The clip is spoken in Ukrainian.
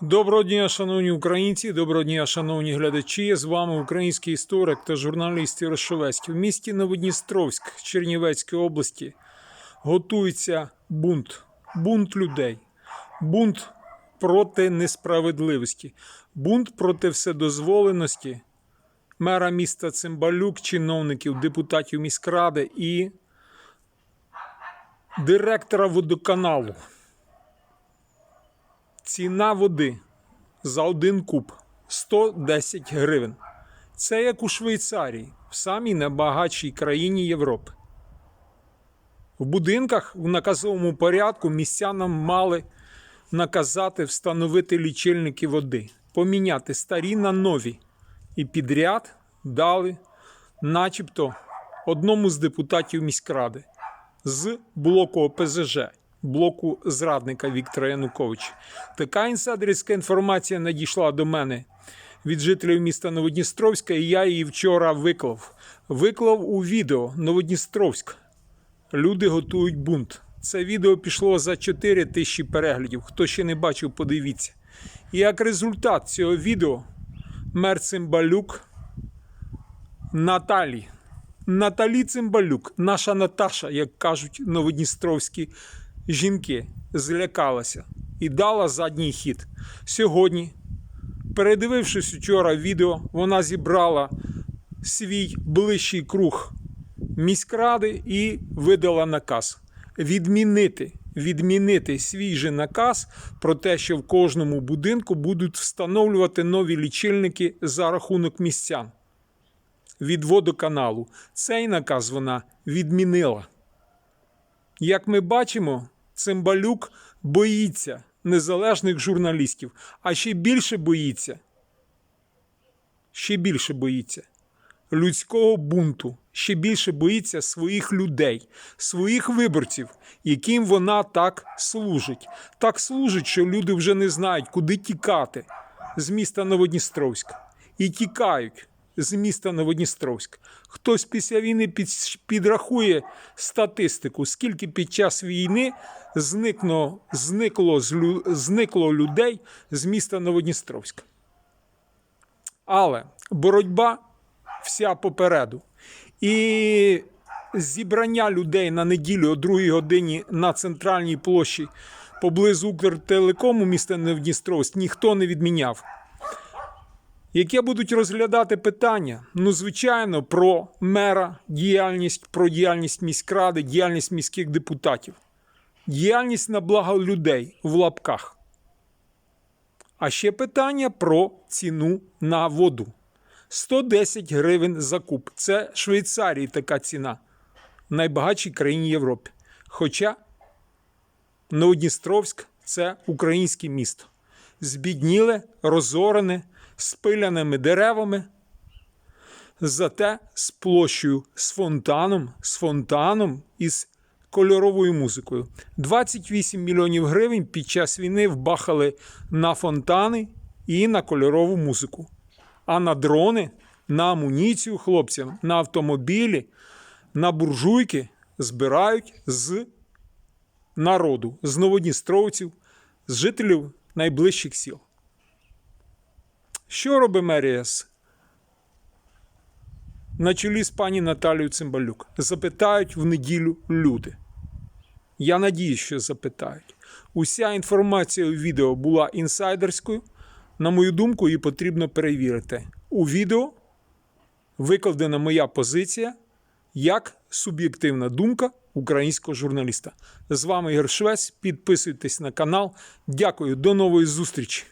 Доброго дня, шановні українці, доброго дня, шановні глядачі. З вами український історик та журналіст Ярошовець. В місті Новодністровськ Чернівецької області готується бунт. Бунт людей. Бунт проти несправедливості. Бунт проти вседозволеності мера міста Цимбалюк, чиновників, депутатів міськради і директора водоканалу. Ціна води за один куб 110 гривень. Це як у Швейцарії, в самій найбагатшій країні Європи. В будинках в наказовому порядку містянам мали наказати встановити лічильники води, поміняти старі на нові. І підряд дали, начебто, одному з депутатів міськради з блоку ОПЗЖ, блоку зрадника Віктора Януковича. Така інсайдерська інформація надійшла до мене від жителів міста Новодністровська, і я її вчора виклав. Виклав у відео Новодністровськ. Люди готують бунт. Це відео пішло за 4 тисячі переглядів. Хто ще не бачив, подивіться. І як результат цього відео мер Цимбалюк Наталі. Наталі Цимбалюк, наша Наташа, як кажуть новодністровські жінки, злякалася і дала задній хід. Сьогодні, передивившись вчора відео, вона зібрала свій ближчий круг міськради і видала наказ відмінити. Відмінити свій же наказ про те, що в кожному будинку будуть встановлювати нові лічильники за рахунок містян від водоканалу. Цей наказ вона відмінила. Як ми бачимо, Цимбалюк боїться незалежних журналістів, а ще більше боїться, ще більше боїться людського бунту, ще більше боїться своїх людей, своїх виборців, яким вона так служить. Так служить, що люди вже не знають, куди тікати з міста Новодністровська. І тікають з міста Новодністровськ. Хтось після війни під- підрахує статистику, скільки під час війни зникло, зникло, зникло людей з міста Новодністровська. Але боротьба вся попереду. І зібрання людей на неділю о 2 годині на центральній площі поблизу Укртелекому міста Новодністровськ ніхто не відміняв. Яке будуть розглядати питання? Ну, звичайно, про мера, діяльність, про діяльність міськради, діяльність міських депутатів, діяльність на благо людей в лапках. А ще питання про ціну на воду. 110 гривень за куб. Це Швейцарії така ціна. Найбагатшій країні Європи. Хоча Новодністровськ це українське місто. Збідніле, розорене, з пиляними деревами. Зате з площею, з фонтаном, з фонтаном і з кольоровою музикою. 28 мільйонів гривень під час війни вбахали на фонтани і на кольорову музику. А на дрони, на амуніцію хлопцям, на автомобілі, на буржуйки збирають з народу, з новодністровців, з жителів найближчих сіл. Що робить мерія на чолі з пані Наталією Цимбалюк? Запитають в неділю люди. Я надіюсь, що запитають. Уся інформація у відео була інсайдерською. На мою думку, її потрібно перевірити. У відео викладена моя позиція як суб'єктивна думка українського журналіста. З вами Ігор Швець. Підписуйтесь на канал. Дякую, до нової зустрічі!